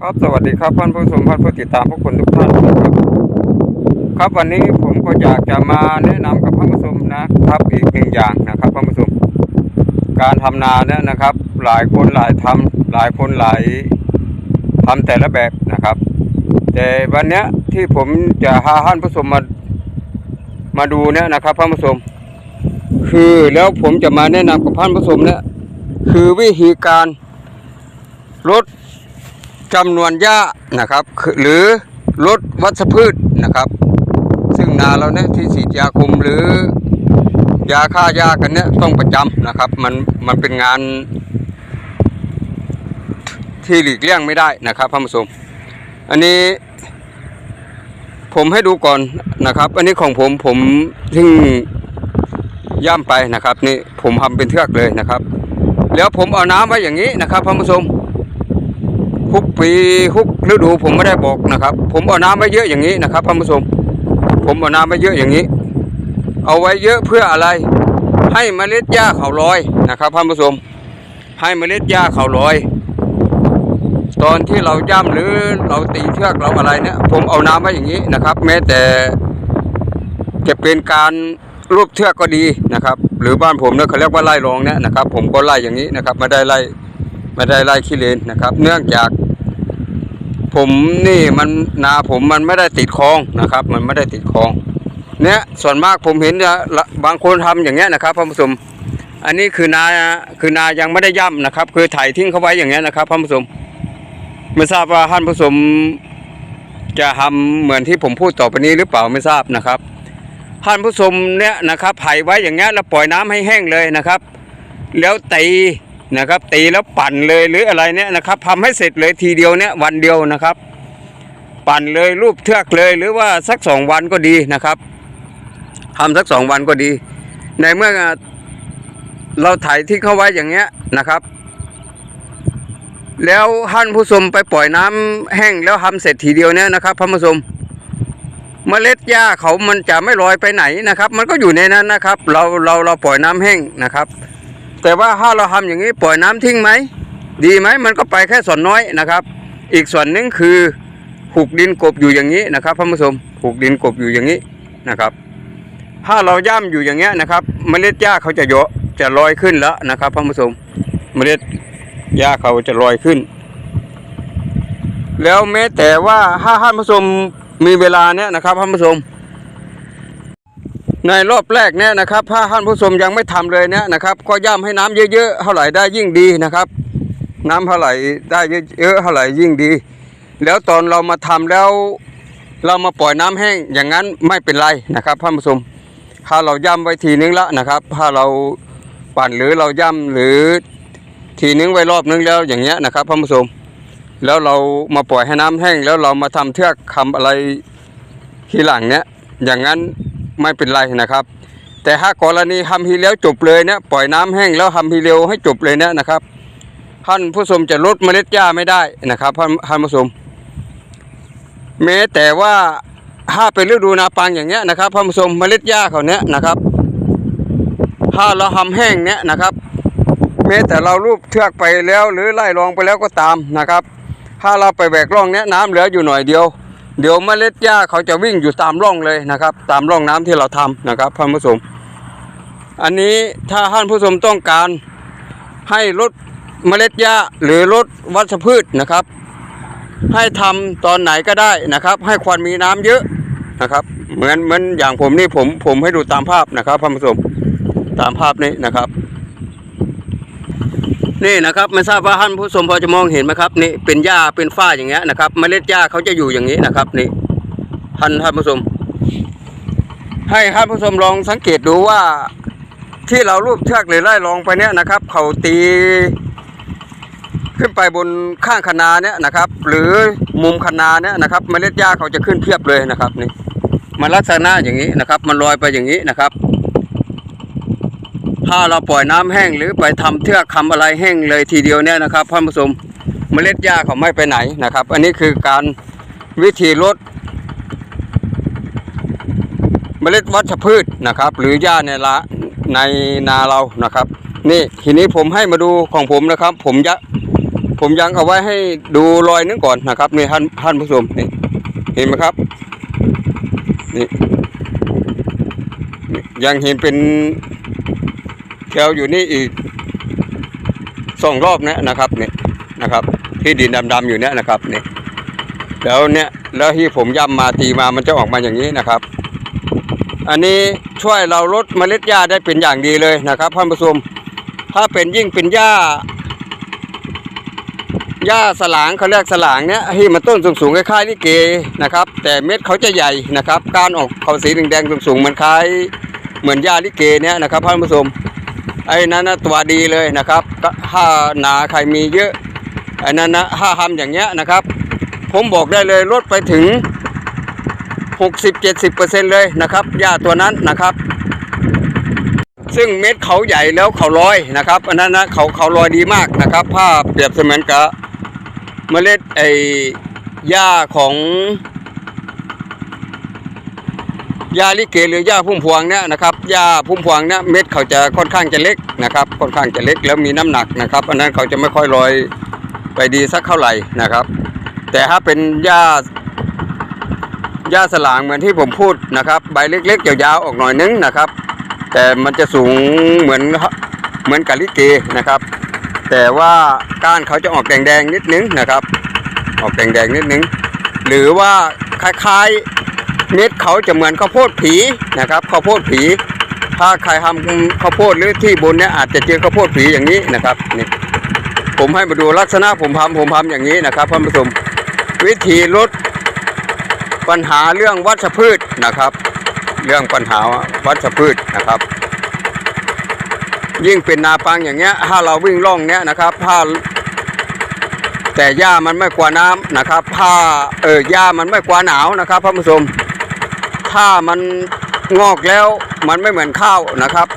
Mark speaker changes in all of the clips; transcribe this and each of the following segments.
Speaker 1: ครับสวัสดีครับท่านผู้ชมท่านผู้ติดตามผู้คนทุกท่านนะครับ ครับวันนี้ผมก็อยากจะมาแนะนำกับท่านผู้ชมนะครับอีกหนึ่งอย่างนะครับท่านผู้ชมการทำนาเนี่ยนะครับ หลายคนหลายทำหลายคนหลายทำแต่ละแบบนะครับ แต่วันเนี้ยที่ผมจะพาท่านผู้ชมมามาดูเนี่ยนะครับท่านผู้ชมคือแล้วผมจะมาแนะนำกับท่านผู้ชมเนี่ยคือวิธีการลด จำนวนหญ้านะครับ หรือลดวัชพืชนะครับ ซึ่งนาเราเนี่ยที่ฉีดยาคุมหรือยาฆ่าหญ้ากันเนี่ยต้องประจำนะครับ มันมันเป็นงาน ที่หลีกเลี่ยงไม่ได้นะครับท่านผู้ชมอันนี้ผมให้ดูก่อนนะครับ อันนี้ของผมผมซึ่งย่ำไปนะครับ นี่ผมทำเป็นเทือกเลยนะครับ แล้วผมเอาน้ำไว้อย่างนี้นะครับท่านผู้ชม ทุกปีทุกฤดูผมไม่ได้บอกนะครับ ผมเอาน้ำไว้เยอะอย่างนี้นะครับท่านผู้ชมผมเอาน้ำไว้เยอะอย่างนี้ เอาไว้เยอะเพื่ออะไร ให้เมล็ดหญ้าเขาลอยนะครับท่านผู้ชมให้เมล็ดหญ้าเขาลอย ตอนที่เราย่ำหรือเราตีเชือกเราอะไรเนี่ย ผมเอาน้ำไว้อย่างนี้นะครับ แม้แต่จะเป็นการรูปเทือกก็ดีนะครับ หรือบ้านผมเนี่ยเขาเรียกว่าไล่รองเนี่ยนะครับ ผมก็ไล่อย่างนี้นะครับไม่ได้ไล่ไม่ได้ไล่ขี้เลนนะครับ เนื่องจาก ผมนี่มันนาผมมันไม่ได้ติดคลองนะครับ มันไม่ได้ติดคลอง เนี่ยส่วนมากผมเห็นจะบางคนทำอย่างเงี้ยนะครับท่านผู้ชมอันนี้คือนาคือนายังไม่ได้ย่ำนะครับ คือถ่ายทิ้งเขาไว้อย่างเงี้ยนะครับท่านผู้ชมไม่ทราบว่าท่านผู้ชมจะทำเหมือนที่ผมพูดต่อไปนี้หรือเปล่าไม่ทราบนะครับท่านผู้ชมเนี่ยนะครับไผ่ไว้อย่างเงี้ยแล้วปล่อยน้ำให้แห้งเลยนะครับ แล้วตี นะครับ ตีแล้วปั่นเลยหรืออะไรเนี่ยนะครับทำให้เสร็จเลยทีเดียวเนี่ยวันเดียวนะครับ ปั่นเลยรูปเทือกเลยหรือว่าสักสองวันก็ดีนะครับทำสักสองวันก็ดี ในเมื่อเราถ่ายที่เข้าไว้อย่างเงี้ยนะครับ แล้วท่านผู้ชมไปปล่อยน้ำแห้งแล้วทำเสร็จทีเดียวเนี่ยนะครับท่านผู้ชมเมล็ดหญ้าเขามันจะไม่ลอยไปไหนนะครับ มันก็อยู่ในนั้นนะครับ เราเราเราปล่อยน้ำแห้งนะครับ แต่ว่าถ้าเราทำอย่างนี้ปล่อยน้ำทิ้งไหม ดีไหมมันก็ไปแค่ส่วนน้อยนะครับ อีกส่วนหนึ่งคือผูกดินกบอยู่อย่างนี้นะครับท่านผู้ชมผูกดินกบอยู่อย่างนี้นะครับ ถ้าเราย่ำอยู่อย่างเงี้ยนะครับ เมล็ดหญ้าเขาจะเยอะจะลอยขึ้นแล้วนะครับท่านผู้ชมเมล็ดหญ้าเขาจะลอยขึ้น แล้วแม้แต่ว่าถ้าท่านผู้ชมมีเวลาเนี้ยนะครับท่านผู้ชม ในรอบแรกเนี่ยนะครับ ถ้าท่านผู้ชมยังไม่ทำเลยเนี่ยนะครับ ก็ย่ำให้น้ำเยอะๆเท่าไหร่ได้ยิ่งดีนะครับ น้ำเท่าไหร่ได้เยอะๆเท่าไหร่ยิ่งดี แล้วตอนเรามาทำแล้วเรามาปล่อยน้ำแห้งอย่างนั้นไม่เป็นไรนะครับท่านผู้ชมถ้าเราย่ำไว้ทีนึงละนะครับ ถ้าเราปั่นหรือเราย่ำหรือทีนึงไว้รอบนึงแล้วอย่างเงี้ยนะครับท่านผู้ชมแล้วเรามาปล่อยให้น้ำแห้งแล้วเรามาทำเทือกคำอะไรทีหลังเนี้ยอย่างนั้น ไม่เป็นไรนะครับ แต่ถ้ากรณีทำทีแล้วจบเลยเนี่ยปล่อยน้ำแห้งแล้วทำทีเร็วให้จบเลยเนี่ยนะครับท่านผู้ชมจะลดเมล็ดหญ้าไม่ได้นะครับท่านท่านผู้ชมแม้แต่ว่าถ้าเป็นฤดูนาปังอย่างเงี้ยนะครับท่านผู้ชมเมล็ดหญ้าเขาเนี้ยนะครับถ้าเราทำแห้งเนี้ยนะครับแม้แต่เรารูปเทือกไปแล้วหรือไล่รองไปแล้วก็ตามนะครับ ถ้าเราไปแบกร่องเนี้ยน้ำเหลืออยู่หน่อยเดียว เดี๋ยวเมล็ดหญ้าเขาจะวิ่งอยู่ตามร่องเลยนะครับ ตามร่องน้ำที่เราทำนะครับท่านผู้ชมอันนี้ถ้าท่านผู้ชมต้องการให้ลดเมล็ดหญ้าหรือลดวัชพืชนะครับ ให้ทำตอนไหนก็ได้นะครับ ให้ควรมีน้ำเยอะนะครับ เหมือนเหมือนอย่างผมนี่ผมผมให้ดูตามภาพนะครับท่านผู้ชมตามภาพนี้นะครับ นี่นะครับไม่ทราบว่าท่านผู้ชมพอจะมองเห็นไหมครับนี่เป็นหญ้าเป็นฝ้าอย่างเงี้ยนะครับเมล็ดหญ้าเขาจะอยู่อย่างนี้นะครับนี่ท่านท่านผู้ชมให้ท่านผู้ชมลองสังเกตดูว่าที่เรารูปเชือกหรือไล่ลองไปเนี้ยนะครับ เขาตีขึ้นไปบนข้างคนาเนี่ยนะครับ หรือมุมคนาเนี่ยนะครับเมล็ดหญ้าเขาจะขึ้นเพียบเลยนะครับนี่มันลักษณะอย่างนี้นะครับ มันลอยไปอย่างนี้นะครับ ถ้าเราปล่อยน้ำแห้งหรือไปทำเทือกคำอะไรแห้งเลยทีเดียวเนี่ยนะครับท่านผู้ชมเมล็ดหญ้าเขาไม่ไปไหนนะครับ อันนี้คือการวิธีลดเมล็ดวัชพืชนะครับ หรือหญ้าในละในนาเรานะครับ นี่ทีนี้ผมให้มาดูของผมนะครับ ผมจะผมยังเอาไว้ให้ดูรอยนึงก่อนนะครับนี่ท่านท่านผู้ชมนี่เห็นไหมครับนี่ยังเห็นเป็น แถวอยู่นี่อีกสองรอบนะนะครับเนี่ยนะครับ ที่ดินดำๆอยู่เนี่ยนะครับเนี่ยแล้วเนี่ยแล้วที่ผมย่ำมาตีมามันจะออกมาอย่างนี้นะครับ อันนี้ช่วยเราลดเมล็ดหญ้าได้เป็นอย่างดีเลยนะครับท่านผู้ชมถ้าเป็นยิ่งเป็นหญ้าหญ้าสลางเขาเรียกสลางเนี่ยที่มันต้นสูงๆคล้ายๆลิเกนะครับ แต่เม็ดเขาจะใหญ่นะครับ การออกเขาสีแดงๆสูงๆเหมือนคล้ายเหมือนหญ้าลิเกเนี่ยนะครับท่านผู้ชม ไอ้นั้นนะตัวดีเลยนะครับถ้าหนาใครมีเยอะไอ้นั้นนะถ้าทำอย่างเงี้ยนะครับ ผมบอกได้เลยลดไปถึง 60-70%เลยนะครับหญ้าตัวนั้นนะครับ ซึ่งเม็ดเขาใหญ่แล้วเขาลอยนะครับอันนั้นนะเขาเขาลอยดีมากนะครับผ้าเปรียบเสมือนกับเมล็ดไอ้หญ้าของ หญ้าลิเกหรือหญ้าพุ่มพวงเนี่ยนะครับหญ้าพุ่มพวงเนี่ยเม็ดเขาจะค่อนข้างจะเล็กนะครับค่อนข้างจะเล็กแล้วมีน้ำหนักนะครับอันนั้นเขาจะไม่ค่อยลอยไปดีสักเท่าไหร่นะครับ แต่ถ้าเป็นหญ้าหญ้าสลางเหมือนที่ผมพูดนะครับ ใบเล็กๆยาวๆออกหน่อยนึงนะครับ แต่มันจะสูงเหมือนเหมือนกะลิเกนะครับ แต่ว่าก้านเขาจะออกแดงๆนิดนึงนะครับ ออกแดงๆนิดนึง หรือว่าคล้าย เม็ดเขาจะเหมือนข้าวโพดผีนะครับข้าวโพดผี ถ้าใครทำข้าวโพดหรือที่บนเนี่ยอาจจะเจอข้าวโพดผีอย่างนี้นะครับนี่ผมให้มาดูลักษณะผมทำผมทำอย่างนี้นะครับท่านผู้ชมวิธีลดปัญหาเรื่องวัชพืชนะครับ เรื่องปัญหาวัชพืชนะครับ ยิ่งเป็นนาปังอย่างเงี้ยถ้าเราวิ่งล่องเนี้ยนะครับถ้าแต่หญ้ามันไม่กลัวน้ำนะครับ ถ้าเออหญ้ามันไม่กลัวหนาวนะครับท่านผู้ชม ถ้ามันงอกแล้วมันไม่เหมือนข้าวนะครับ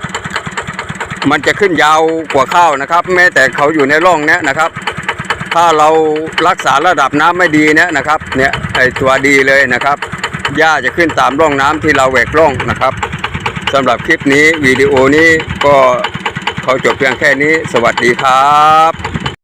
Speaker 1: มันจะขึ้นยาวกว่าข้าวนะครับ แม้แต่เขาอยู่ในร่องเนี้ยนะครับ ถ้าเรารักษาระดับน้ำไม่ดีเนี่ยนะครับเนี่ยไอตัวดีเลยนะครับหญ้าจะขึ้นตามร่องน้ำที่เราแหวกร่องนะครับสำหรับคลิปนี้วิดีโอนี้ก็ขอจบเพียงแค่นี้ สวัสดีครับ